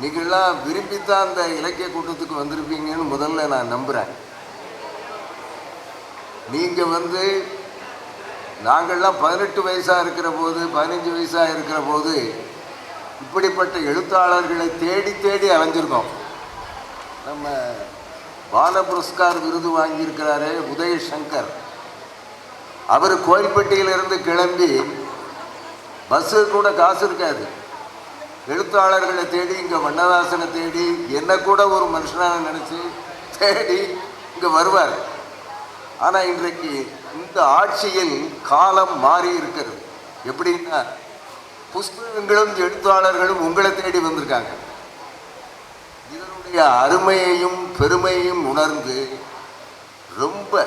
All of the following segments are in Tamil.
நீங்கள்லாம் விரும்பித்தான் அந்த இலக்கிய கூட்டத்துக்கு வந்திருப்பீங்கன்னு முதல்ல நான் நம்புகிறேன் நீங்கள் வந்து நாங்கள்லாம் பதினெட்டு வயசாக இருக்கிற போது பதினஞ்சு வயசாக இருக்கிற போது இப்படிப்பட்ட எழுத்தாளர்களை தேடி தேடி அலைஞ்சிருக்கோம். நம்ம பால புரஸ்கார் விருது வாங்கியிருக்கிறாரே உதயசங்கர் அவர் கோயில்பட்டியிலிருந்து கிளம்பி பஸ்ஸு கூட காசு இருக்காது. எழுத்தாளர்களை தேடி இங்கே வண்ணதாசனை தேடி என்னை கூட ஒரு மனுஷனாக நினச்சி தேடி இங்கே வருவார். ஆனால் இன்றைக்கு இந்த ஆட்சியில் காலம் மாறி இருக்கிறது. எப்படின்னா புஸ்தகங்களும் எழுத்தாளர்களும் உங்களை தேடி வந்திருக்காங்க. இதனுடைய அருமையையும் பெருமையையும் உணர்ந்து ரொம்ப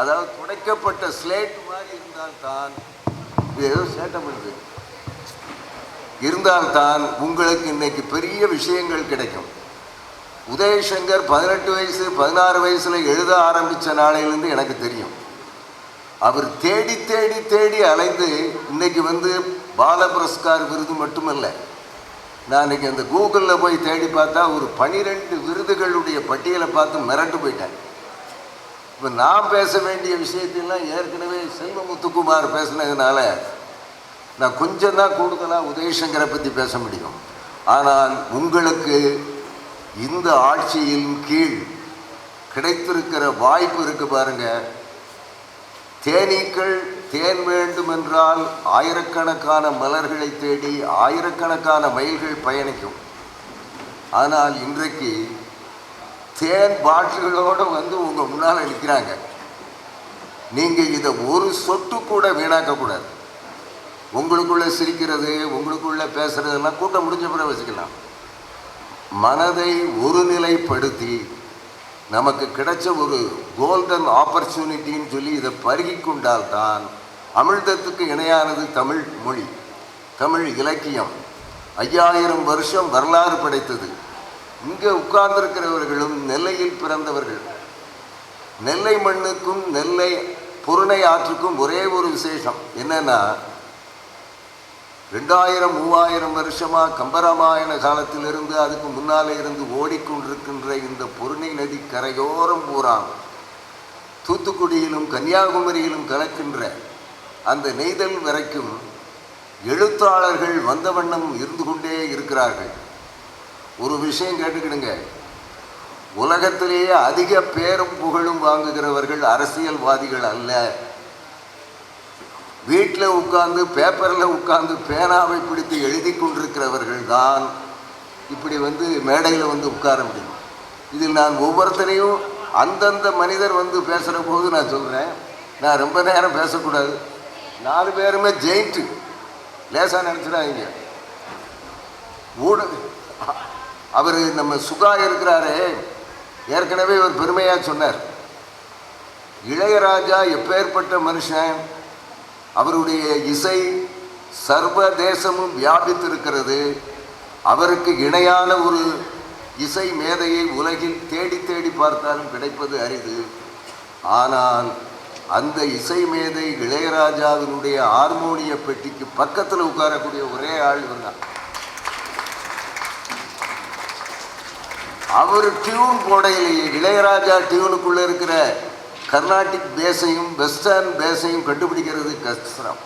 அதாவது துடைக்கப்பட்ட ஸ்லேட் மாதிரி இருந்தால்தான் இது ஏதோ சேட்டை பண்ணுது. இருந்தால்தான் உங்களுக்கு இன்றைக்கி பெரிய விஷயங்கள் கிடைக்கும். உதயசங்கர் பதினெட்டு வயசு பதினாறு வயசில் எழுத ஆரம்பித்த நாளையிலேருந்து எனக்கு தெரியும். அவர் தேடி தேடி தேடி அலைந்து இன்னைக்கு வந்து பால புரஸ்கார் விருது மட்டுமல்ல. நான் இன்றைக்கி அந்த கூகுளில் போய் தேடி பார்த்தா ஒரு பனிரெண்டு விருதுகளுடைய பட்டியலை பார்த்து மிரண்டு போயிட்டேன் இப்போ நான் பேச வேண்டிய விஷயத்தையெல்லாம் ஏற்கனவே செல்வமுத்துக்குமார் பேசினதுனால நான் கொஞ்சம் தான் கூடுதலாக உதயசங்கரை பற்றி பேச முடியும். ஆனால் உங்களுக்கு இந்த ஆட்சியின் கீழ் கிடைத்திருக்கிற வாய்ப்பு இருக்கு பாருங்க. தேனீக்கள் தேன் வேண்டும் என்றால் ஆயிரக்கணக்கான மலர்களை தேடி ஆயிரக்கணக்கான மயில்கள் பயணிக்கும். ஆனால் இன்றைக்கு தேன் பாட்டில்களோடு வந்து உங்கள் முன்னால் நிற்கிறாங்க நீங்கள் இதை ஒரு சொட்டு கூட வீணாக்கக்கூடாது உங்களுக்குள்ளே சிரிக்கிறது உங்களுக்குள்ளே பேசுகிறதெல்லாம் கூட்டம் முடிஞ்ச பிறகு வச்சுக்கலாம் மனதை ஒருநிலைப்படுத்தி நமக்கு கிடைச்ச ஒரு கோல்டன் ஆப்பர்ச்சுனிட்டின்னு சொல்லி இதை பருகி கொண்டால்தான் அமிழ்தத்துக்கு இணையானது தமிழ் மொழி தமிழ் இலக்கியம். ஐயாயிரம் வருஷம் வரலாறு படைத்தது. இங்கே உட்கார்ந்திருக்கிறவர்களும் நெல்லையில் பிறந்தவர்கள். நெல்லை மண்ணுக்கும் நெல்லை பொருணை ஆற்றுக்கும் ஒரே ஒரு விசேஷம். என்னென்னா ரெண்டாயிரம் மூவாயிரம் வருஷமாக கம்பராமாயண காலத்திலிருந்து அதுக்கு முன்னாலே இருந்து ஓடிக்கொண்டிருக்கின்ற இந்த பொருணை நதி கரையோரம் பூராம் தூத்துக்குடியிலும் கன்னியாகுமரியிலும் கலக்கின்ற அந்த நெய்தல் வரைக்கும் எழுத்தாளர்கள் வந்த வண்ணம் இருந்து கொண்டே இருக்கிறார்கள். ஒரு விஷயம் கேட்டுக்கிடுங்க. உலகத்திலேயே அதிக பேரும் புகழும் வாங்குகிறவர்கள் அரசியல்வாதிகள் அல்ல. வீட்டில் உட்கார்ந்து பேப்பரில் உட்கார்ந்து பேனாவை பிடித்து எழுதி கொண்டிருக்கிறவர்கள் தான் இப்படி வந்து மேடையில் வந்து உட்கார முடியும். இதில் நான் ஒவ்வொருத்தரையும் அந்தந்த மனிதர் வந்து பேசுகிற போது நான் சொல்கிறேன் நான் ரொம்ப நேரம் பேசக்கூடாது. நாலு பேருமே ஜெயிண்ட்டு லேசாக நினச்சிடாதீங்க. ஊடக அவர் நம்ம சுகா இருக்கிறாரே. ஏற்கனவே ஒரு பெருமையாக சொன்னார். இளையராஜா எப்பேற்பட்ட மனுஷன்? அவருடைய இசை சர்வதேசமும் வியாபித்திருக்கிறது. அவருக்கு இணையான ஒரு இசை மேதையை உலகில் தேடி தேடி பார்த்தாலும் கிடைப்பது அரிது. ஆனால் அந்த இசை மேதை இளையராஜாவினுடைய ஹார்மோனிய பெட்டிக்கு பக்கத்தில் உட்காரக்கூடிய ஒரே ஆள் இவர் தான் அவர் டியூன் போடையிலேயே இளையராஜா டியூனுக்குள்ளே இருக்கிற கர்நாடிக் பேஸையும் வெஸ்டர்ன் பேஸையும் கண்டுபிடிக்கிறது கஷ்டம்.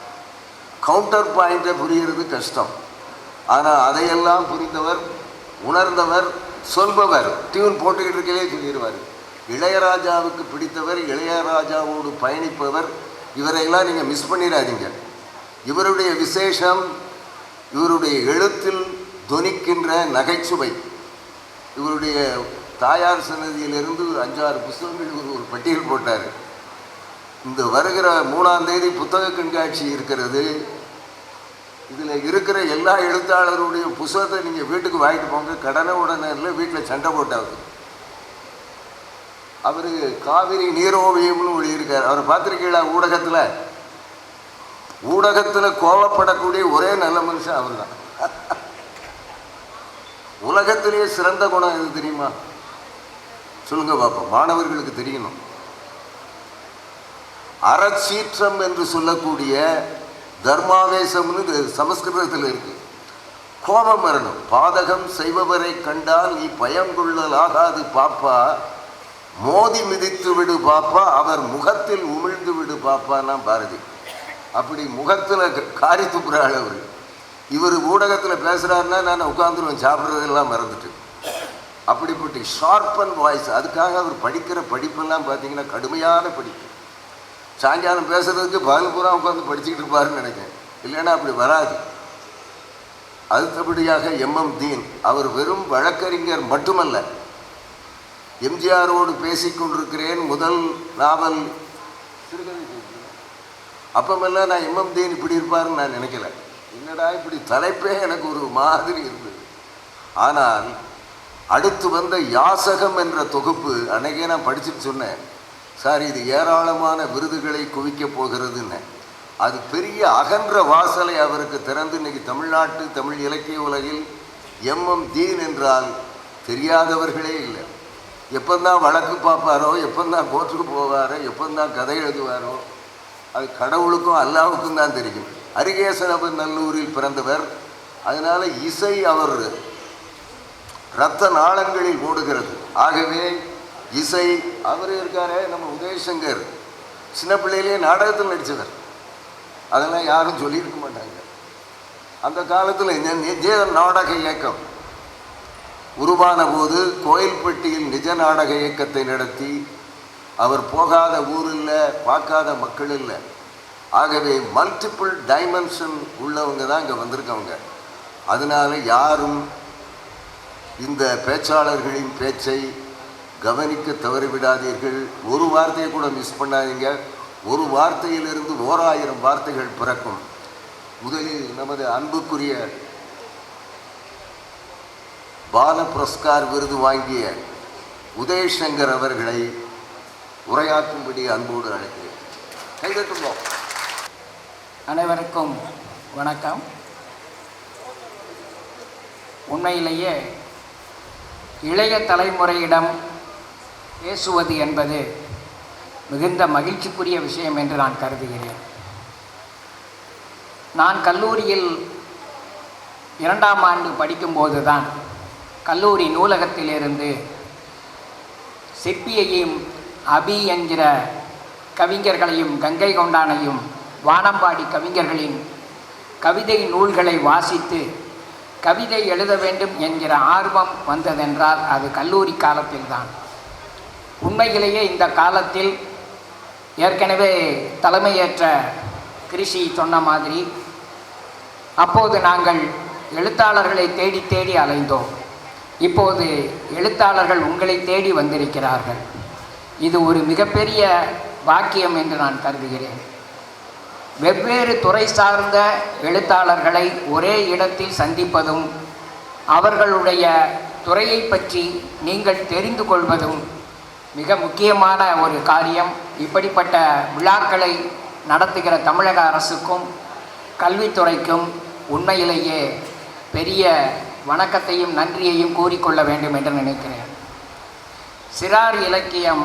கவுண்டர் பாயிண்ட்டை புரிகிறது கஷ்டம். ஆனால் அதையெல்லாம் புரிந்தவர் உணர்ந்தவர் சொல்பவர். டியூன் போட்டுக்கிட்டு இருக்கலே சொல்லிடுவார். இளையராஜாவுக்கு பிடித்தவர் இளையராஜாவோடு பயணிப்பவர் இவரையெல்லாம் நீங்கள் மிஸ் பண்ணிடாதீங்க. இவருடைய விசேஷம் இவருடைய எழுத்தில் துணிக்கின்ற நகைச்சுவை. இவருடைய தாயார் சன்னதியிலிருந்து அஞ்சாறு புத்தகங்கள் ஒரு ஒரு பட்டியல் போட்டார். இந்த வருகிற மூணாம் தேதி புத்தக கண்காட்சி இருக்கிறது. இதில் இருக்கிற எல்லா எழுத்தாளருடைய புத்தகத்தை நீங்கள் வீட்டுக்கு வாங்கிட்டு போங்க. கடனை உடனே இல்லை வீட்டில் சண்டை போட்டாவது. அவர் காவிரி நீரோவியம்னு எழுதியிருக்கார் அவர் பார்த்துருக்கீங்களா ஊடகத்தில்? ஊடகத்தில் கோவப்படக்கூடிய ஒரே நல்ல மனுஷன் அவர் தான் உலகத்திலேயே சிறந்த குணம் எது தெரியுமா? சொல்லுங்க பார்ப்போம் மாணவர்களுக்கு தெரியணும். அறச்சீற்றம் என்று சொல்லக்கூடிய தர்மாவேசம்னு சமஸ்கிருதத்தில் இருக்கு. கோபம் வரணும் பாதகம் செய்பவரை கண்டால் நீ பயங்கொள்ளலாகாது பாப்பா. மோதி மிதித்து விடு பாப்பா அவர் முகத்தில் உமிழ்ந்து விடு பாப்பான்னா பாரதி. அப்படி முகத்தில் காரி துப்புறாள் அவர். இவர் ஊடகத்தில் பேசுகிறாருன்னா நான் உட்காந்துருவேன் சாப்பிட்றதெல்லாம் மறந்துட்டு. அப்படிப்பட்ட ஷார்பன் வாய்ஸ் அதுக்காக அவர் படிக்கிற படிப்பெல்லாம் பார்த்தீங்கன்னா கடுமையான படிப்பு. சாயங்காலம் பேசுகிறதுக்கு பகல் பூரா உட்காந்து படிச்சுக்கிட்டு இருப்பாருன்னு நினைக்கிறேன். இல்லைன்னா அப்படி வராது. அடுத்தபடியாக எம்எம் தீன் அவர் வெறும் வழக்கறிஞர் மட்டுமல்ல. எம்ஜிஆரோடு பேசி கொண்டிருக்கிறேன் முதல் நாவல். அப்பமெல்லாம் நான் எம்எம் தீன் இப்படி இருப்பாருன்னு நான் நினைக்கல. என்னடா இப்படி தலைப்பே எனக்கு ஒரு மாதிரி இருந்தது. ஆனால் அடுத்து வந்த யாசகம் என்ற தொகுப்பு அன்னைக்கே நான் படிச்சுட்டு சொன்னேன். சார் இது ஏராளமான விருதுகளை குவிக்கப் போகிறதுன்னு. அது பெரிய அகன்ற வாசலை அவருக்கு திறந்து இன்னைக்கு தமிழ்நாட்டு தமிழ் இலக்கிய உலகில் எம்எம் தீன் என்றால் தெரியாதவர்களே இல்லை. எப்பந்தான் வழக்கு பார்ப்பாரோ எப்பந்தான் கோர்ட்டுக்கு போவாரோ எப்பந்தான் கதை எழுதுவாரோ அது கடவுளுக்கும் அல்லாவுக்கும் தான் தெரியும். அரிகேசனபன் நல்லூரில் பிறந்தவர். அதனால் இசை அவர். இரத்த நாளங்களில் ஓடுகிறது ஆகவே இசை அவர் இருக்காரே நம்ம உதயசங்கர் சின்ன பிள்ளையிலேயே நாடகத்தில் நடித்தவர் அதெல்லாம் யாரும் சொல்லியிருக்க மாட்டாங்க. அந்த காலத்தில் நிஜ நாடக இயக்கம். உருவான போது கோயில்பட்டியில் நிஜ நாடக இயக்கத்தை நடத்தி அவர் போகாத ஊர் இல்லை பார்க்காத மக்கள் இல்லை. ஆகவே மல்டிபிள் டைமென்ஷன் உள்ளவங்க தான் இங்கே வந்திருக்கவங்க. அதனால யாரும் இந்த பேச்சாளர்களின் பேச்சை கவனிக்க தவறிவிடாதீர்கள். ஒரு வார்த்தையை கூட மிஸ் பண்ணாதீங்க. ஒரு வார்த்தையிலிருந்து ஓராயிரம் வார்த்தைகள் பிறக்கும். முதலில் நமது அன்புக்குரிய பால புரஸ்கார் விருது வாங்கிய உதயசங்கர் அவர்களை உரையாற்றும்படி அன்போடு அழைக்கிறேன். கைதட்டுவோம் அனைவருக்கும் வணக்கம். உண்மையிலேயே இளைய தலைமுறையிடம் பேசுவது என்பது மிகுந்த மகிழ்ச்சிக்குரிய விஷயம் என்று நான் கருதுகிறேன். நான் கல்லூரியில் இரண்டாம் ஆண்டு படிக்கும்போது தான் கல்லூரி நூலகத்திலிருந்து சிற்பியையும் அபி என்கிற கவிஞர்களையும் கங்கை கொண்டானையும் வானம்பாடி கவிஞர்களின் கவிதை நூல்களை வாசித்து கவிதை எழுத வேண்டும் என்கிற ஆர்வம் வந்ததென்றால் அது கல்லூரி காலத்தில்தான். உண்மையிலேயே இந்த காலத்தில் ஏற்கனவே தலைமையேற்ற கிருஷி சொன்ன மாதிரி அப்போது நாங்கள் எழுத்தாளர்களை தேடி தேடி அலைந்தோம். இப்போது எழுத்தாளர்கள் உங்களை தேடி வந்திருக்கிறார்கள். இது ஒரு மிகப்பெரிய பாக்கியம் என்று நான் கருதுகிறேன். வெவ்வேறு துறை சார்ந்த எழுத்தாளர்களை ஒரே இடத்தில் சந்திப்பதும் அவர்களுடைய துறையை பற்றி நீங்கள் தெரிந்து கொள்வதும் மிக முக்கியமான ஒரு காரியம். இப்படிப்பட்ட விழாக்களை நடத்துகிற தமிழக அரசுக்கும் கல்வித்துறைக்கும் உண்மையிலேயே பெரிய வணக்கத்தையும் நன்றியையும் கூறிக்கொள்ள வேண்டும் என்று நினைக்கிறேன். சிறார் இலக்கியம்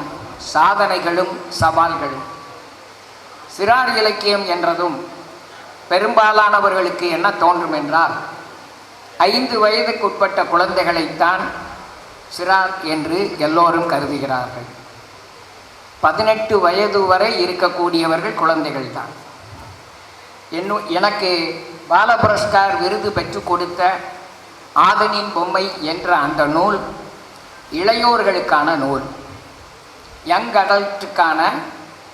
சாதனைகளும் சவால்களும். சிறார் இலக்கியம் என்றதும் பெரும்பாலானவர்களுக்கு என்ன தோன்றும் என்றால் ஐந்து வயதுக்குட்பட்ட குழந்தைகளைத்தான் சிறார் என்று எல்லோரும் கருதுகிறார்கள். பதினெட்டு வயது வரை இருக்கக்கூடியவர்கள் குழந்தைகள் தான் என்னும் எனக்கு பால புரஸ்கார் விருது பெற்றுக் கொடுத்த ஆதனின் பொம்மை என்ற அந்த நூல் இளையோர்களுக்கான நூல். யங் அடல்ட்டுக்கான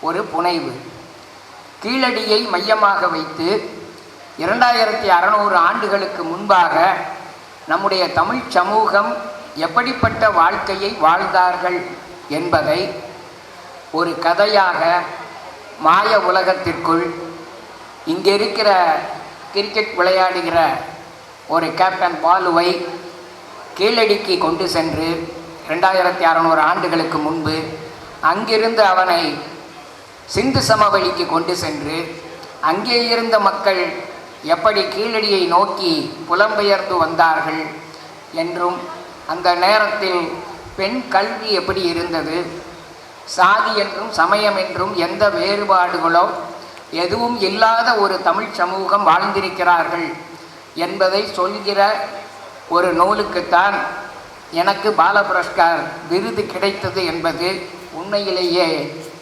ஒரு புனைவு. கீழடியை மையமாக வைத்து இரண்டாயிரத்தி அறநூறு ஆண்டுகளுக்கு முன்பாக நம்முடைய தமிழ் சமூகம் எப்படிப்பட்ட வாழ்க்கையை வாழ்ந்தார்கள் என்பதை ஒரு கதையாக மாய உலகத்திற்குள் இங்கே இருக்கிற கிரிக்கெட் விளையாடுகிற ஒரு கேப்டன் பாலுவை கீழடிக்கு கொண்டு சென்று ரெண்டாயிரத்தி அறநூறு ஆண்டுகளுக்கு முன்பு அங்கிருந்து அவனை சிந்து சமவெளிக்கு கொண்டு சென்று அங்கே இருந்த மக்கள் எப்படி கீழடியை நோக்கி புலம்பெயர்ந்து வந்தார்கள் என்றும் அந்த நேரத்தில் பெண் கல்வி எப்படி இருந்தது சாதி என்றும் சமயம் என்றும் எந்த வேறுபாடுகளோ எதுவும் இல்லாத ஒரு தமிழ் சமூகம் வாழ்ந்திருக்கிறார்கள் என்பதை சொல்கிற ஒரு நூலுக்குத்தான் எனக்கு பாலபுரஸ்கார் விருது கிடைத்தது என்பது உண்மையிலேயே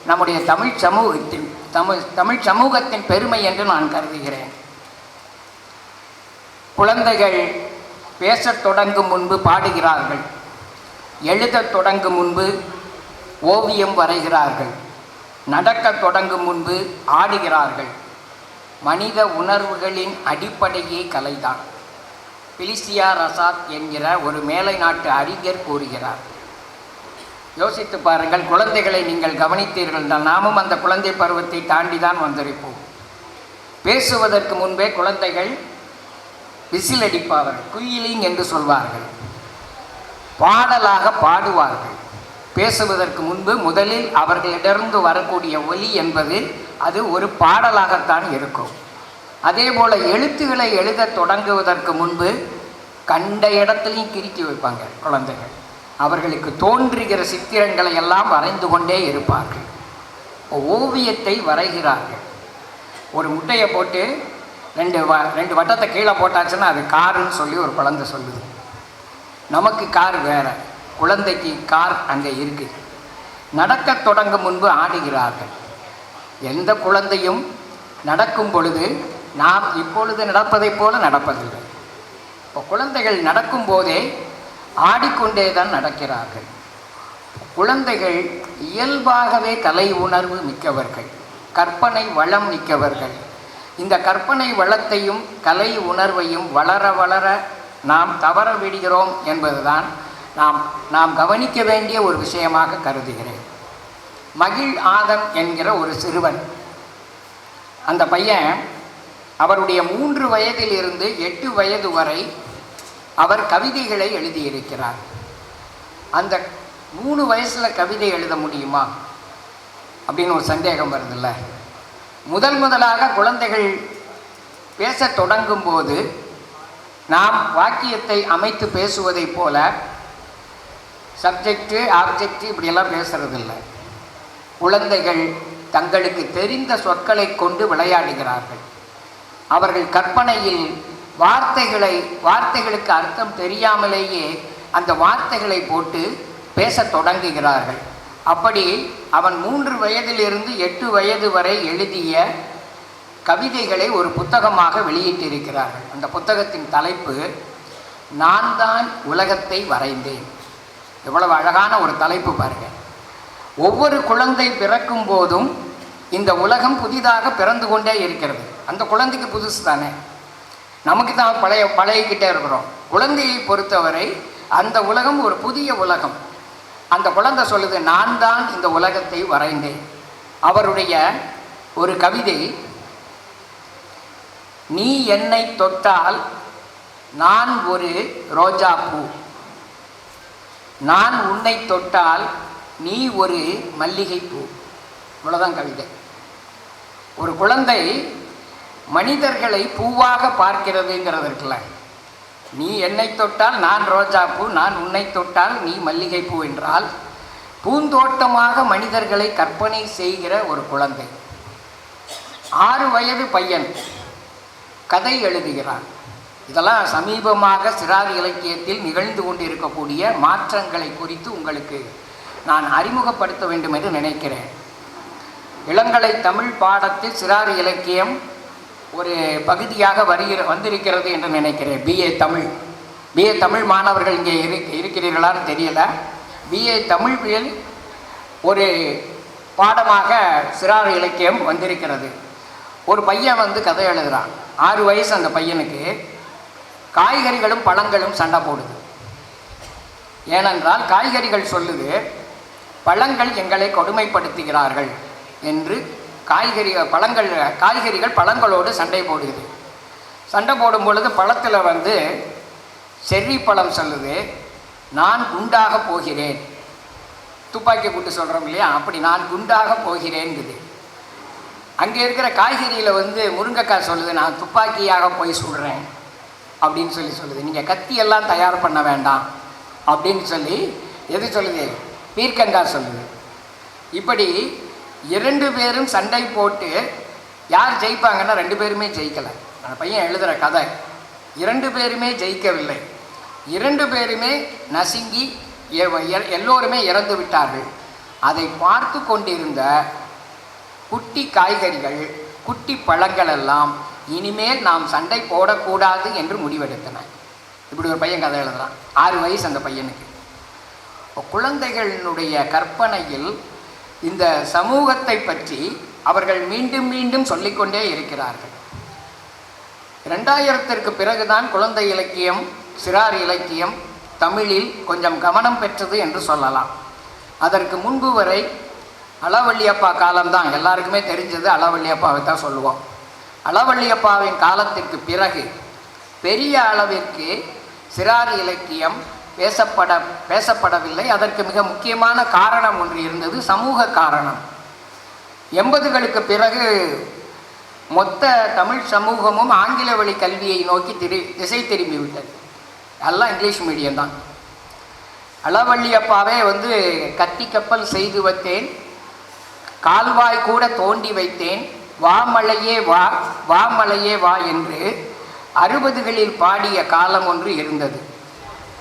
நம்முடைய தமிழ் சமூகத்தின் தமிழ் தமிழ் சமூகத்தின் பெருமை என்று நான் கருதுகிறேன். குழந்தைகள் பேசத் தொடங்கும் முன்பு பாடுகிறார்கள். எழுதத் தொடங்கும் முன்பு ஓவியம் வரைகிறார்கள். நடக்கத் தொடங்கும் முன்பு ஆடுகிறார்கள். மனித உணர்வுகளின் அடிப்படையே கலைதான். பிலிசியா ரசாத் என்கிற ஒரு மேலை நாட்டு அறிஞர் கூறுகிறார். யோசித்து பாருங்கள் குழந்தைகளை நீங்கள் கவனித்தீர்கள் என்றால் நாமும் அந்த குழந்தை பருவத்தை தாண்டி தான் வந்திருப்போம். பேசுவதற்கு முன்பே குழந்தைகள் விசில் அடிப்பார்கள் குயிலிங் என்று சொல்வார்கள். பாடலாக பாடுவார்கள். பேசுவதற்கு முன்பு முதலில் அவர்களிடமிருந்து வரக்கூடிய ஒலி என்பது அது ஒரு பாடலாகத்தான் இருக்கும். அதே போல் எழுத்துக்களை எழுதத் தொடங்குவதற்கு முன்பு கண்ட இடத்துலையும் கிறுக்கி வைப்பாங்க குழந்தைகள். அவர்களுக்கு தோன்றுகிற சித்திரங்களை எல்லாம் வரைந்து கொண்டே இருப்பார்கள். ஓவியத்தை வரைகிறார்கள். ஒரு முட்டையை போட்டு ரெண்டு வ ரெண்டு வட்டத்தை கீழே போட்டாச்சுன்னா அது காருன்னு சொல்லி ஒரு குழந்தை சொல்லுது. நமக்கு கார் வேற. குழந்தைக்கு கார் அங்கே இருக்குது நடக்கத் தொடங்கும் முன்பு ஆடுகிறார்கள். எந்த குழந்தையும் நடக்கும் பொழுது நாம் இப்பொழுது நடப்பதைப் போல நடப்பதில்லை. இப்போ குழந்தைகள் நடக்கும் போதே ஆடிக்கொண்டே தான் நடக்கிறார்கள். குழந்தைகள் இயல்பாகவே கலை உணர்வு மிக்கவர்கள் கற்பனை வளம் மிக்கவர்கள். இந்த கற்பனை வளத்தையும் கலை உணர்வையும் வளர வளர நாம் தவற விடுகிறோம் என்பதுதான் நாம் நாம் கவனிக்க வேண்டிய ஒரு விஷயமாக கருதுகிறேன். மகிழ் ஆதன் என்கிற ஒரு சிறுவன் அந்த பையன் அவருடைய மூன்று வயதிலிருந்து எட்டு வயது வரை அவர் கவிதைகளை எழுதியிருக்கிறார். அந்த மூணு வயசில் கவிதை எழுத முடியுமா? அப்படின்னு ஒரு சந்தேகம் வருதுல்ல. முதல் முதலாக குழந்தைகள் பேசத் தொடங்கும் போது நாம் வாக்கியத்தை அமைத்து பேசுவதைப் போல சப்ஜெக்டு ஆப்ஜெக்ட் இப்படியெல்லாம் பேசுறதில்ல. குழந்தைகள் தங்களுக்கு தெரிந்த சொற்களை கொண்டு விளையாடுகிறார்கள். அவர்கள் கற்பனையில் வார்த்தைகளை வார்த்தைகளுக்கு அர்த்தம் தெரியாமலேயே அந்த வார்த்தைகளை போட்டு பேச தொடங்குகிறார்கள். அப்படி அவன் மூன்று வயதிலிருந்து எட்டு வயது வரை எழுதிய கவிதைகளை ஒரு புத்தகமாக வெளியிட்டிருக்கிறார்கள். அந்த புத்தகத்தின் தலைப்பு நான் தான் உலகத்தை வரைந்தேன். எவ்வளவு அழகான ஒரு தலைப்பு பாருங்கள் ஒவ்வொரு குழந்தை பிறக்கும் போதும் இந்த உலகம் புதிதாக பிறந்து கொண்டே இருக்கிறது. அந்த குழந்தைக்கு புதுசு தானே? நமக்கு தான் பழைய பழகிக்கிட்டே இருக்கிறோம். குழந்தையை பொறுத்தவரை அந்த உலகம் ஒரு புதிய உலகம். அந்த குழந்தை சொல்லுது நான் தான் இந்த உலகத்தை வரைந்தேன். அவருடைய ஒரு கவிதை நீ என்னை தொட்டால் நான் ஒரு ரோஜா பூ. நான் உன்னை தொட்டால் நீ ஒரு மல்லிகை பூ இவ்வளோதான் கவிதை. ஒரு குழந்தை மனிதர்களை பூவாக பார்க்கிறதுங்கிறது இருக்குல்ல நீ என்னை தொட்டால் நான் ரோஜா பூ நான் உன்னை தொட்டால் நீ மல்லிகை பூ என்றால் பூந்தோட்டமாக மனிதர்களை கற்பனை செய்கிற ஒரு குழந்தை. ஆறு வயது பையன் கதை எழுதுகிறான். இதெல்லாம் சமீபமாக சிறார் இலக்கியத்தில் நிகழ்ந்து கொண்டிருக்கக்கூடிய மாற்றங்களை குறித்து உங்களுக்கு நான் அறிமுகப்படுத்த வேண்டும் என்று நினைக்கிறேன். இளங்கலை தமிழ் பாடத்தில் சிறார் இலக்கியம் ஒரு பகுதியாக வருகிற வந்திருக்கிறது என்று நினைக்கிறேன். பிஏ தமிழ். பிஏ தமிழ் மாணவர்கள் இங்கே இரு இருக்கிறீர்களான்னு தெரியல. பிஏ தமிழில் ஒரு பாடமாக சிறார் இலக்கியம் வந்திருக்கிறது. ஒரு பையன் வந்து கதை எழுதுகிறான் ஆறு வயசு அந்த பையனுக்கு. காய்கறிகளும் பழங்களும் சண்டை போடுது. ஏனென்றால் காய்கறிகள் சொல்லுது பழங்கள் எங்களை கொடுமைப்படுத்துகிறார்கள் என்று காய்கறி பழங்கள் காய்கறிகள் பழங்களோடு சண்டை போடுகிறது. சண்டை போடும் பொழுது பழத்தில் வந்து செர்ரி பழம் சொல்லுது நான் குண்டாக போகிறேன். துப்பாக்கி கூட்டு சொல்கிறோம் இல்லையா? அப்படி நான் குண்டாக போகிறேங்குது அங்கே இருக்கிற காய்கறியில் வந்து முருங்கைக்காய் சொல்லுது நான் துப்பாக்கியாக போய் சுடுறேன். அப்படின்னு சொல்லி சொல்லுது. நீங்கள் கத்தியெல்லாம் தயார் பண்ண வேண்டாம். அப்படின்னு சொல்லி எது சொல்லுது? பீர்க்கங்காய் சொல்லுது. இப்படி இரண்டு பேரும் சண்டை போட்டு யார் ஜெயிப்பாங்கன்னா ரெண்டு பேருமே ஜெயிக்கலை. அந்த பையன் எழுதுகிற கதை. இரண்டு பேருமே ஜெயிக்கவில்லை. இரண்டு பேருமே நசுங்கி எ- எ- எல்லோருமே இறந்து விட்டார்கள். அதை பார்த்து கொண்டிருந்த குட்டி காய்கறிகள் குட்டி பழங்கள் எல்லாம் இனிமேல் நாம் சண்டை போடக்கூடாது என்று முடிவெடுத்தன. இப்படி ஒரு பையன் கதை எழுதுறான். ஆறு வயசு அந்த பையனுக்கு. குழந்தைகளினுடைய கற்பனையில் இந்த சமூகத்தை பற்றி அவர்கள் மீண்டும் மீண்டும் சொல்லிக்கொண்டே இருக்கிறார்கள். ரெண்டாயிரத்திற்கு பிறகுதான் குழந்தை இலக்கியம் சிறார் இலக்கியம் தமிழில் கொஞ்சம் கவனம் பெற்றது என்று சொல்லலாம். அதற்கு முன்பு வரை அளவள்ளியப்பா காலம்தான். எல்லாருக்குமே தெரிஞ்சது அளவள்ளியப்பாவை தான் சொல்லுவோம். அளவள்ளியப்பாவின் காலத்திற்கு பிறகு பெரிய அளவிற்கு சிறார் இலக்கியம் பேசப்பட பேசப்படவில்லை. அதற்கு மிக முக்கியமான காரணம் ஒன்று இருந்தது சமூக காரணம். எண்பதுகளுக்கு பிறகு மொத்த தமிழ் சமூகமும் ஆங்கில வழி கல்வியை நோக்கி திரு திசை திரும்பிவிட்டது. எல்லாம் இங்கிலீஷ் மீடியம் தான். அளவள்ளியப்பாவே வந்து கத்தி கப்பல் செய்து வைத்தேன் கால்வாய் கூட தோண்டி வைத்தேன் வாமலையே வா வா மலையே வா என்று அறுபதுகளில் பாடிய காலம் ஒன்று இருந்தது.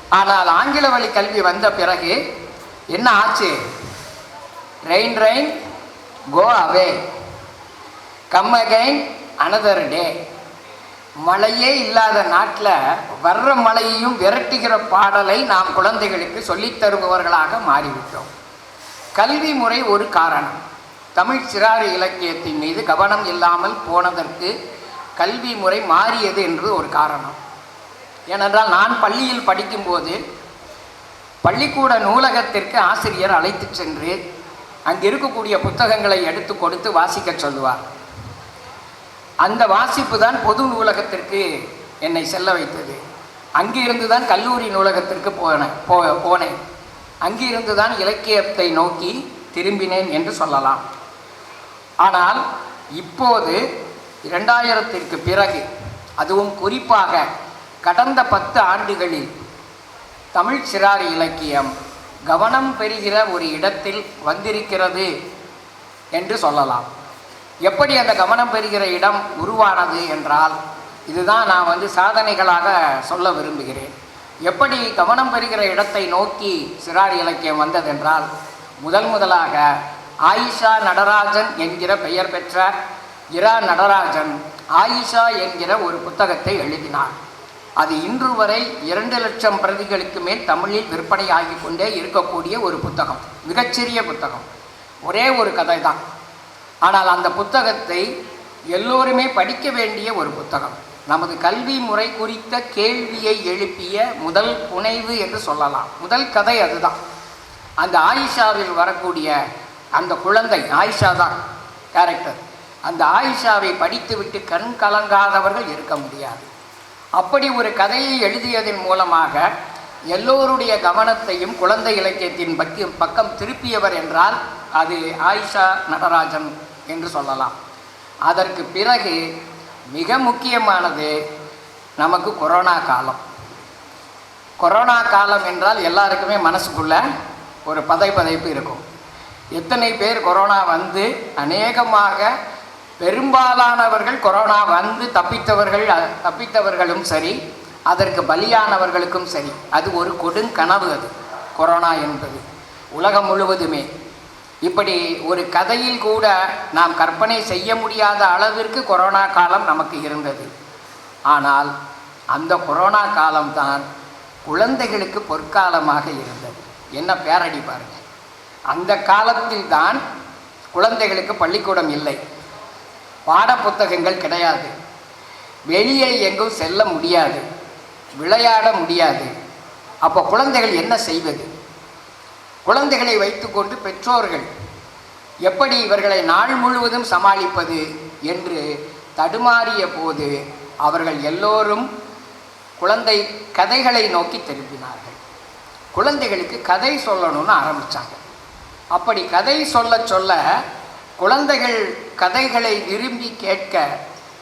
ஆனால் ஆங்கில வழி கல்வி வந்த பிறகு என்ன ஆச்சு? Rain rain go away come again another day மழையே இல்லாத நாட்டில் வர்ற மழையையும் விரட்டுகிற பாடலை நாம் குழந்தைகளுக்கு சொல்லித் தருபவர்களாக மாறிவிட்டோம். கல்வி முறை ஒரு காரணம். தமிழ் சிறாறு இலக்கியத்தின் மீது கவனம் இல்லாமல் போனதற்கு கல்வி முறை மாறியது என்று ஒரு காரணம். ஏனென்றால் நான் பள்ளியில் படிக்கும்போது பள்ளிக்கூட நூலகத்திற்கு ஆசிரியர் அழைத்து சென்று அங்கிருக்கக்கூடிய புத்தகங்களை எடுத்து கொடுத்து வாசிக்க சொல்லுவார். அந்த வாசிப்பு தான் பொது நூலகத்திற்கு என்னை செல்ல வைத்தது. அங்கிருந்து தான் கல்லூரி நூலகத்திற்கு போனேன் போ போனேன். அங்கிருந்து தான் இலக்கியத்தை நோக்கி திரும்பினேன் என்று சொல்லலாம். ஆனால் இப்போது இரண்டாயிரத்திற்கு பிறகு அதுவும் குறிப்பாக கடந்த பத்து ஆண்டுகளில் தமிழ் சிறார் இலக்கியம் கவனம் பெறுகிற ஒரு இடத்தில் வந்திருக்கிறது என்று சொல்லலாம். எப்படி அந்த கவனம் பெறுகிற இடம் உருவானது என்றால் இதுதான் நான் வந்து சாதனைகளாக சொல்ல விரும்புகிறேன். எப்படி கவனம் பெறுகிற இடத்தை நோக்கி சிறார் இலக்கியம் வந்ததென்றால் முதல் முதலாக ஆயிஷா நடராஜன் என்கிற பெயர் பெற்ற இரா நடராஜன் ஆயிஷா என்கிற ஒரு புத்தகத்தை எழுதினார். அது இன்று வரை இரண்டு லட்சம் பிரதிகளுக்கு மேல் தமிழில் விற்பனையாகி கொண்டே இருக்கக்கூடிய ஒரு புத்தகம் மிகச்சிறிய புத்தகம். ஒரே ஒரு கதை தான் ஆனால் அந்த புத்தகத்தை எல்லோருமே படிக்க வேண்டிய ஒரு புத்தகம். நமது கல்வி முறை குறித்த கேள்வியை எழுப்பிய முதல் புனைவு என்று சொல்லலாம். முதல் கதை அதுதான். அந்த ஆயிஷாவில் வரக்கூடிய அந்த குழந்தை ஆயிஷா தான் கேரக்டர் அந்த ஆயிஷாவை படித்துவிட்டு கண் கலங்காதவர்கள் இருக்க முடியாது. அப்படி ஒரு கதையை எழுதியதன் மூலமாக எல்லோருடைய கவனத்தையும் குழந்தை இலக்கியத்தின் பக்கம் பக்கம் திருப்பியவர் என்றால் அது ஆயிஷா நடராஜன் என்று சொல்லலாம். அதற்கு பிறகு மிக முக்கியமானது நமக்கு கொரோனா காலம். கொரோனா காலம் என்றால் எல்லாருக்குமே மனசுக்குள்ள ஒரு பதை பதைப்பு இருக்கும். எத்தனை பேர் கொரோனா வந்து அநேகமாக பெரும்பாலானவர்கள் கொரோனா வந்து தப்பித்தவர்கள் தப்பித்தவர்களும் சரி அதற்கு பலியானவர்களுக்கும் சரி. அது ஒரு கொடுங்கனவு அது. கொரோனா என்பது. உலகம் முழுவதுமே. இப்படி ஒரு கதையில் கூட நாம் கற்பனை செய்ய முடியாத அளவிற்கு கொரோனா காலம் நமக்கு இருந்தது. ஆனால் அந்த கொரோனா காலம்தான் குழந்தைகளுக்கு பொற்காலமாக இருந்தது. என்ன பேரடி பாருங்கள் அந்த காலத்தில் தான் குழந்தைகளுக்கு பள்ளிக்கூடம் இல்லை. பாடப்புத்தகங்கள் கிடையாது. வெளியே எங்கும் செல்ல முடியாது. விளையாட முடியாது. அப்போ குழந்தைகள் என்ன செய்வது? குழந்தைகளை வைத்துக்கொண்டு பெற்றோர்கள் எப்படி இவர்களை நாள் முழுவதும் சமாளிப்பது என்று தடுமாறிய போது அவர்கள் எல்லோரும் குழந்தை கதைகளை நோக்கி திரும்பினார்கள். குழந்தைகளுக்கு கதை சொல்லணும்னு ஆரம்பித்தாங்க அப்படி கதை சொல்ல சொல்ல குழந்தைகள் கதைகளை விரும்பி கேட்க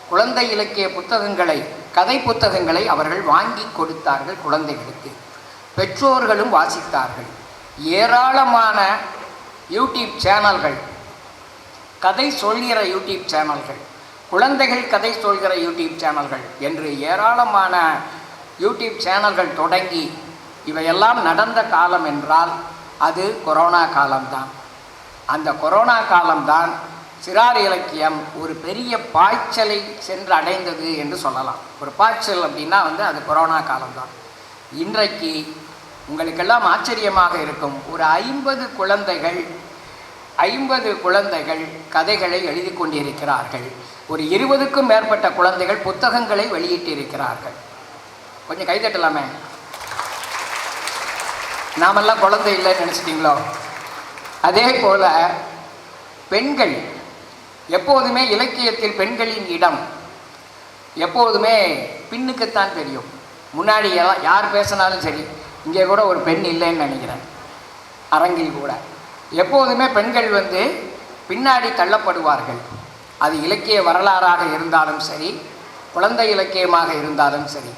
குழந்தை இலக்கிய புத்தகங்களை கதை புத்தகங்களை அவர்கள் வாங்கி கொடுத்தார்கள் குழந்தைகளுக்கு. பெற்றோர்களும் வாசித்தார்கள். ஏராளமான யூடியூப் சேனல்கள் கதை சொல்கிற யூடியூப் சேனல்கள் குழந்தைகள் கதை சொல்கிற யூடியூப் சேனல்கள் என்று ஏராளமான யூடியூப் சேனல்கள் தொடங்கி இவையெல்லாம் நடந்த காலம் என்றால் அது கொரோனா காலம்தான். அந்த கொரோனா காலம்தான் சிறார் இலக்கியம் ஒரு பெரிய பாய்ச்சலை சென்று அடைந்தது என்று சொல்லலாம். ஒரு பாய்ச்சல் அப்படின்னா வந்து அது கொரோனா காலம்தான். இன்றைக்கு உங்களுக்கெல்லாம் ஆச்சரியமாக இருக்கும். ஒரு ஐம்பது குழந்தைகள் ஐம்பது குழந்தைகள் கதைகளை எழுதி கொண்டிருக்கிறார்கள். ஒரு இருபதுக்கும் மேற்பட்ட குழந்தைகள் புத்தகங்களை வெளியிட்டிருக்கிறார்கள். கொஞ்சம் கைதட்டலாமே நாமெல்லாம் குழந்தை இல்லைன்னு நினச்சிட்டிங்களோ? அதே போல் பெண்கள் எப்போதுமே இலக்கியத்தில் பெண்களின் இடம் எப்போதுமே பின்னுக்குத்தான் தெரியும். முன்னாடி எல்லாம் யார் பேசினாலும் சரி இங்கே கூட ஒரு பெண் இல்லைன்னு நினைக்கிறேன். அரங்கில் கூட. எப்போதுமே பெண்கள் வந்து பின்னாடி தள்ளப்படுவார்கள். அது இலக்கிய வரலாறாக இருந்தாலும் சரி குழந்தை இலக்கியமாக இருந்தாலும் சரி.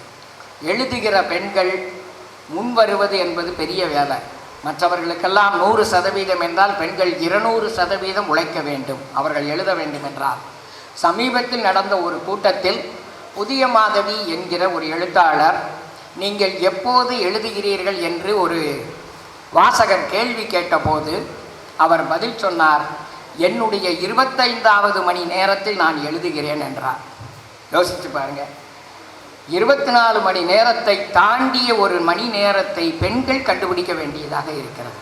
எழுதுகிற பெண்கள் முன் வருவது என்பது பெரிய வேலை. மற்றவர்களுக்கெல்லாம் நூறு சதவீதம் என்றால் பெண்கள் இருநூறு சதவீதம் உழைக்க வேண்டும். அவர்கள் எழுத வேண்டும் என்றால் சமீபத்தில் நடந்த ஒரு கூட்டத்தில் புதிய மாதவி என்கிற ஒரு எழுத்தாளர் நீங்கள் எப்போது எழுதுகிறீர்கள்? என்று ஒரு வாசகர் கேள்வி கேட்டபோது அவர் பதில் சொன்னார் என்னுடைய இருபத்தைந்தாவது மணி நேரத்தில் நான் எழுதுகிறேன் என்றார். யோசித்து பாருங்கள் இருபத்தி நாலு மணி நேரத்தை தாண்டிய ஒரு மணி நேரத்தை பெண்கள் கண்டுபிடிக்க வேண்டியதாக இருக்கிறது.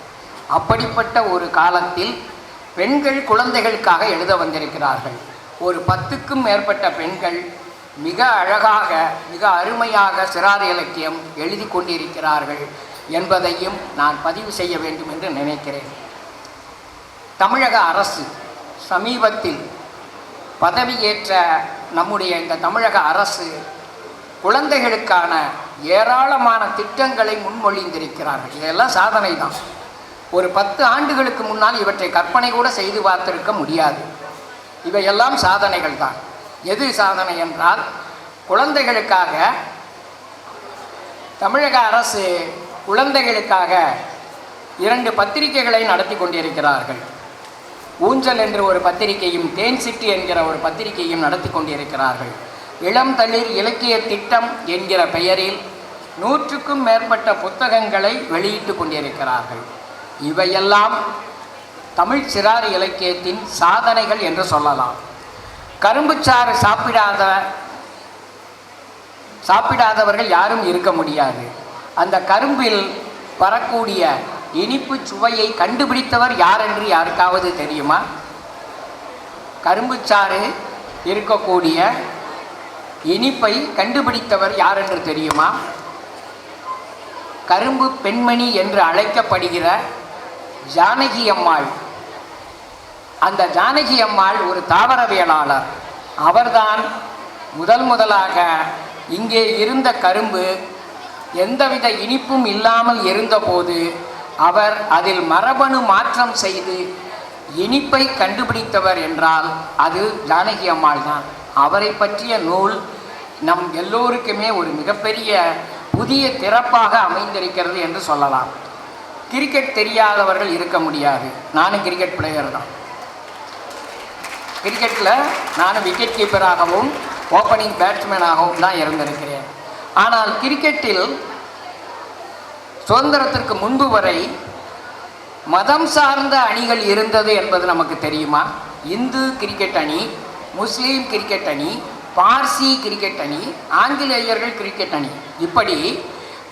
அப்படிப்பட்ட ஒரு காலத்தில் பெண்கள் குழந்தைகளுக்காக எழுத வந்திருக்கிறார்கள். ஒரு பத்துக்கும் மேற்பட்ட பெண்கள் மிக அழகாக மிக அருமையாக சிறார் இலக்கியம் எழுதி கொண்டிருக்கிறார்கள் என்பதையும் நான் பதிவு செய்ய வேண்டும் என்று நினைக்கிறேன். தமிழக அரசு சமீபத்தில் பதவியேற்ற நம்முடைய இந்த தமிழக அரசு குழந்தைகளுக்கான ஏராளமான திட்டங்களை முன்மொழிந்திருக்கிறார்கள். இதெல்லாம் சாதனை தான் ஒரு பத்து ஆண்டுகளுக்கு முன்னால் இவற்றை கற்பனை கூட செய்து பார்த்திருக்க முடியாது. இவையெல்லாம் சாதனைகள் தான். எது சாதனை என்றால் குழந்தைகளுக்காக தமிழக அரசு குழந்தைகளுக்காக இரண்டு பத்திரிகைகளை நடத்தி கொண்டிருக்கிறார்கள். ஊஞ்சல் என்ற ஒரு பத்திரிகையும் தேன் சிட்டி என்கிற ஒரு பத்திரிகையும் நடத்தி கொண்டிருக்கிறார்கள். இளம் தளிர் இலக்கிய திட்டம் என்கிற பெயரில் நூற்றுக்கும் மேற்பட்ட புத்தகங்களை வெளியிட்டு கொண்டிருக்கிறார்கள். இவையெல்லாம் தமிழ் சிறார் இலக்கியத்தின் சாதனைகள் என்று சொல்லலாம். கரும்புச்சாறு சாப்பிடாத சாப்பிடாதவர்கள் யாரும் இருக்க முடியாது. அந்த கரும்பில் வரக்கூடிய இனிப்பு சுவையை கண்டுபிடித்தவர் யார் என்று யாருக்காவது தெரியுமா? கரும்புச்சாறு இருக்கக்கூடிய இனிப்பை கண்டுபிடித்தவர் யார் என்று தெரியுமா? கரும்பு பெண்மணி என்று அழைக்கப்படுகிற ஜானகி அம்மாள். அந்த ஜானகி அம்மாள் ஒரு தாவரவியலாளர் அவர்தான் முதல் முதலாக இங்கே இருந்த கரும்பு எந்தவித இனிப்பும் இல்லாமல் இருந்தபோது அவர் அதில் மரபணு மாற்றம் செய்து இனிப்பை கண்டுபிடித்தவர் என்றால் அது ஜானகி அம்மாள் தான் அவரை பற்றிய நூல் நம் எல்லோருக்குமே ஒரு மிகப்பெரிய புதிய திறப்பாக அமைந்திருக்கிறது என்று சொல்லலாம். கிரிக்கெட் தெரியாதவர்கள் இருக்க முடியாது. நானும் கிரிக்கெட் பிளேயர் தான். கிரிக்கெட்டில் நானும் விக்கெட் கீப்பராகவும் ஓப்பனிங் பேட்ஸ்மேனாகவும் தான் இருந்திருக்கிறேன். ஆனால் கிரிக்கெட்டில் சுதந்திரத்திற்கு முன்பு வரை மதம் சார்ந்த அணிகள் இருந்தது என்பது நமக்கு தெரியுமா? இந்து கிரிக்கெட் அணி முஸ்லீம் கிரிக்கெட் அணி பார்சி கிரிக்கெட் அணி ஆங்கிலேயர்கள் கிரிக்கெட் அணி. இப்படி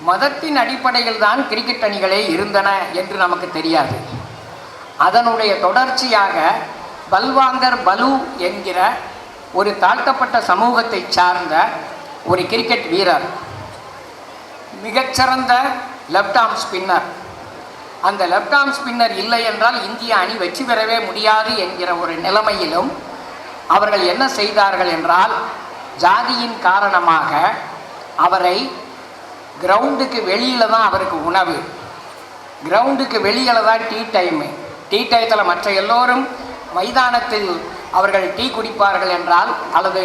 மதத்தின் அடிப்படையில் தான் கிரிக்கெட் அணிகளே இருந்தன என்று நமக்கு தெரியாது. அதனுடைய தொடர்ச்சியாக பல்வாங்கர் பலு என்கிற ஒரு தாழ்த்தப்பட்ட சமூகத்தை சார்ந்த ஒரு கிரிக்கெட் வீரர் மிகச்சிறந்த லெஃப்ட் ஆர்ம் ஸ்பின்னர் அந்த லெஃப்ட் ஆர்ம் ஸ்பின்னர் இல்லை என்றால் இந்திய அணி வெற்றி பெறவே முடியாது என்கிற ஒரு நிலைமையிலும் அவர்கள் என்ன செய்தார்கள் என்றால் ஜாதியின் காரணமாக அவரை கிரவுண்டுக்கு வெளியில் தான் அவருக்கு உணவு. கிரவுண்டுக்கு வெளியில் தான் டீ டைமு. டீ டயத்தில் மற்ற எல்லோரும் மைதானத்தில் அவர்கள் டீ குடிப்பார்கள் என்றால் அல்லது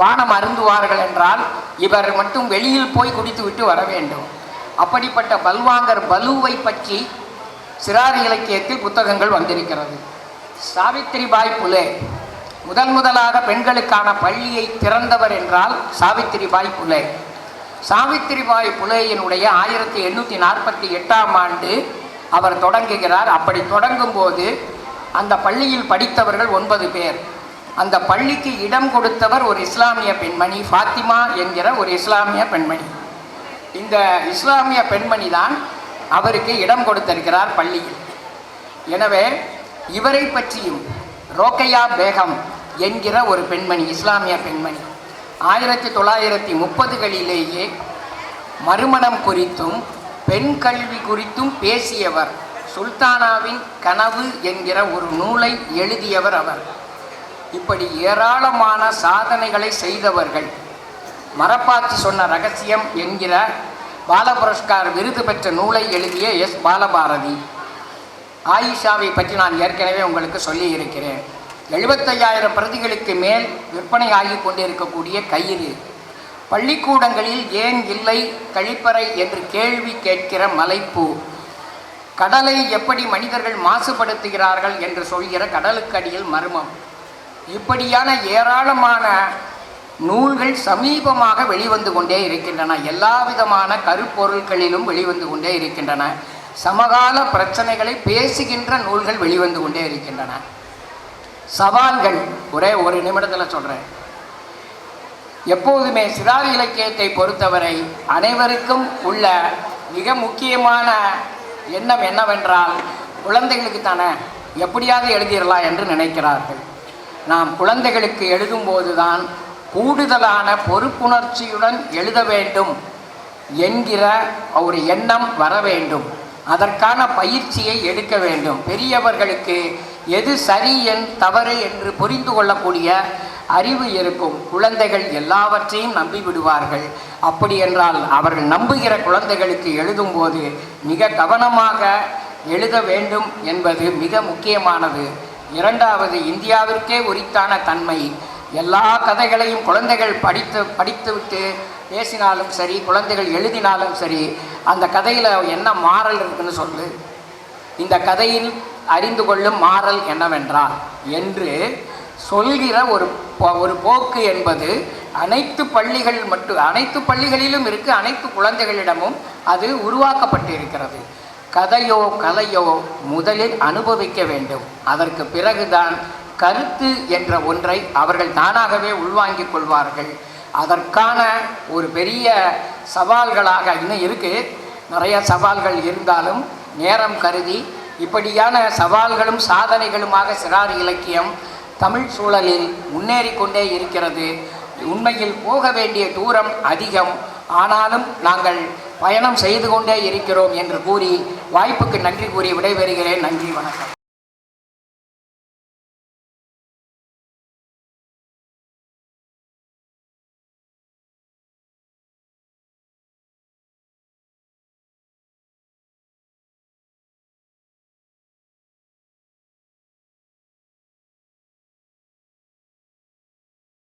பானம் அருந்துவார்கள் என்றால் இவர் மட்டும் வெளியில் போய் குடித்து விட்டு வர வேண்டும். அப்படிப்பட்ட பல்வாங்கர் பலுவை பற்றி சிறார் இலக்கியத்தில் புத்தகங்கள் வந்திருக்கிறது. சாவித்திரிபாய் புலே முதன் முதலாக பெண்களுக்கான பள்ளியை திறந்தவர் என்றால் சாவித்திரிபாய் புலே. சாவித்திரிபாய் புலேயினுடைய ஆயிரத்தி எண்ணூற்றி நாற்பத்தி எட்டாம் ஆண்டு அவர் தொடங்குகிறார். அப்படி தொடங்கும் போது அந்த பள்ளியில் படித்தவர்கள் ஒன்பது பேர். அந்த பள்ளிக்கு இடம் கொடுத்தவர் ஒரு இஸ்லாமிய பெண்மணி ஃபாத்திமா என்கிற ஒரு இஸ்லாமிய பெண்மணி. இந்த இஸ்லாமிய பெண்மணி தான் அவருக்கு இடம் கொடுத்திருக்கிறார் பள்ளியில். எனவே இவரை பற்றியும் ரோக்கையா பேகம் என்கிற ஒரு பெண்மணி இஸ்லாமிய பெண்மணி. ஆயிரத்தி தொள்ளாயிரத்தி முப்பதுகளிலேயே மறுமணம் குறித்தும் பெண் கல்வி குறித்தும் பேசியவர் சுல்தானாவின் கனவு என்கிற ஒரு நூலை எழுதியவர் அவர். இப்படி ஏராளமான சாதனைகளை செய்தவர்கள். மரப்பாச்சி சொன்ன ரகசியம் என்கிற பால புரஸ்கார் விருது பெற்ற நூலை எழுதிய எஸ். பாலபாரதி. ஆயிஷாவை பற்றி நான் ஏற்கனவே உங்களுக்கு சொல்லி இருக்கிறேன் எழுபத்தையாயிரம் பிரதிகளுக்கு மேல் விற்பனை ஆகி கொண்டிருக்கக்கூடிய கயிறு. பள்ளிக்கூடங்களில் ஏன் இல்லை கழிப்பறை என்று கேள்வி கேட்கிற மலைப்பூ. கடலை எப்படி மனிதர்கள் மாசுபடுத்துகிறார்கள் என்று சொல்கிற கடலுக்கடியில் மர்மம். இப்படியான ஏராளமான நூல்கள் சமீபமாக வெளிவந்து கொண்டே இருக்கின்றன. எல்லா விதமான கருப்பொருட்களிலும் வெளிவந்து கொண்டே இருக்கின்றன. சமகால பிரச்சனைகளை பேசுகின்ற நூல்கள் வெளிவந்து கொண்டே இருக்கின்றன. சவால்கள் ஒரே ஒரு நிமிடத்தில் சொல்கிறேன் எப்போதுமே சிதார் இலக்கியத்தை பொறுத்தவரை அனைவருக்கும் உள்ள மிக முக்கியமான எண்ணம் என்னவென்றால் குழந்தைகளுக்கு தானே எப்படியாவது எழுதிடலாம் என்று நினைக்கிறார்கள். நாம் குழந்தைகளுக்கு எழுதும்போது தான் கூடுதலான பொறுப்புணர்ச்சியுடன் எழுத வேண்டும் என்கிற ஒரு எண்ணம் வர வேண்டும். அதற்கான பயிற்சியை எடுக்க வேண்டும். பெரியவர்களுக்கு எது சரி என் தவறு என்று புரிந்து கொள்ளக்கூடிய அறிவு இருக்கும். குழந்தைகள் எல்லாவற்றையும் நம்பிவிடுவார்கள். அப்படி என்றால் அவர்கள் நம்புகிற குழந்தைகளுக்கு எழுதும்போது மிக கவனமாக எழுத வேண்டும் என்பது மிக முக்கியமானது. இரண்டாவது இந்தியாவிற்கே உரித்தான தன்மை. எல்லா கதைகளையும் குழந்தைகள் படித்து படித்துவிட்டு பேசினாலும் சரி குழந்தைகள் எழுதினாலும் சரி அந்த கதையில் என்ன மாறல் இருக்குன்னு சொல்லு. இந்த கதையில் அறிந்து கொள்ளும் மாறல் என்னவென்றால் என்று சொல்கிற ஒரு ஒரு போக்கு என்பது அனைத்து பள்ளிகள் மட்டும் அனைத்து பள்ளிகளிலும் இருக்கு அனைத்து குழந்தைகளிடமும் அது உருவாக்கப்பட்டு இருக்கிறது கதையோ கலையோ முதலில் அனுபவிக்க வேண்டும். அதற்கு பிறகுதான் கருத்து என்ற ஒன்றை அவர்கள் தானாகவே உள்வாங்கிக் கொள்வார்கள். அதற்கான ஒரு பெரிய சவால்களாக இன்னும் இருக்குது நிறைய சவால்கள் இருந்தாலும் நேரம் கருதி இப்படியான சவால்களும் சாதனைகளுமாக சிறார் இலக்கியம் தமிழ் சூழலில் முன்னேறி கொண்டே இருக்கிறது. உண்மையில் போக வேண்டிய தூரம் அதிகம். ஆனாலும் நாங்கள் பயணம் செய்து கொண்டே இருக்கிறோம் என்று கூறி வாய்ப்புக்கு நன்றி கூறி விடைபெறுகிறேன். நன்றி வணக்கம்.